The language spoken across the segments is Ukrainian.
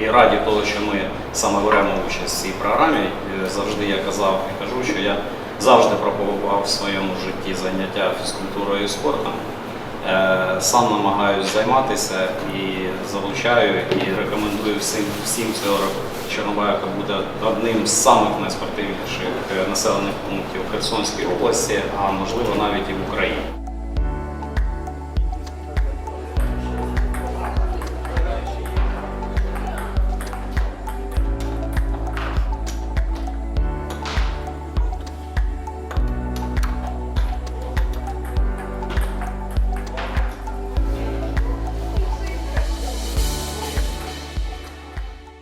І раді того, що ми саме беремо участь в цій програмі, е, завжди я казав і кажу, що я завжди пропагував в своєму житті заняття фізкультурою і спортом. Е, Сам намагаюся займатися і залучаю, і рекомендую всім, всім цього робити. Чорнобаївка буде одним з самих найспортивніших е, населених пунктів в Херсонській області, а можливо навіть і в Україні.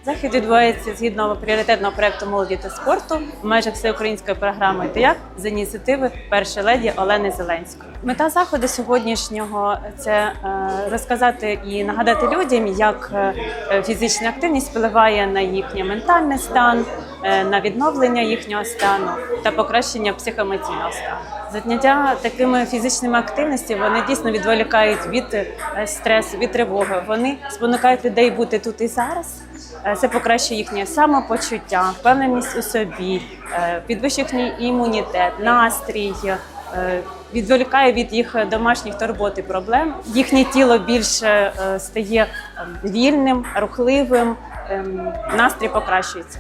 Захід відбувається згідно пріоритетного проекту молоді та спорту в межах всеукраїнської програми «Тияк» з ініціативи першої леді Олени Зеленської. Мета заходу сьогоднішнього це е, розказати і нагадати людям, як е, фізична активність впливає на їхній ментальний стан, на відновлення їхнього стану та покращення психоемоційного стану. Заняття такими фізичними активностями вони дійсно відволікають від е, стресу, від тривоги. Вони спонукають людей бути тут і зараз. Е, Це покращує їхнє самопочуття, впевненість у собі, е, підвищує імунітет, настрій, е, відволікає від їх домашніх турбот і проблем. Їхнє тіло більше е, стає ем, вільним, рухливим, ем, настрій покращується.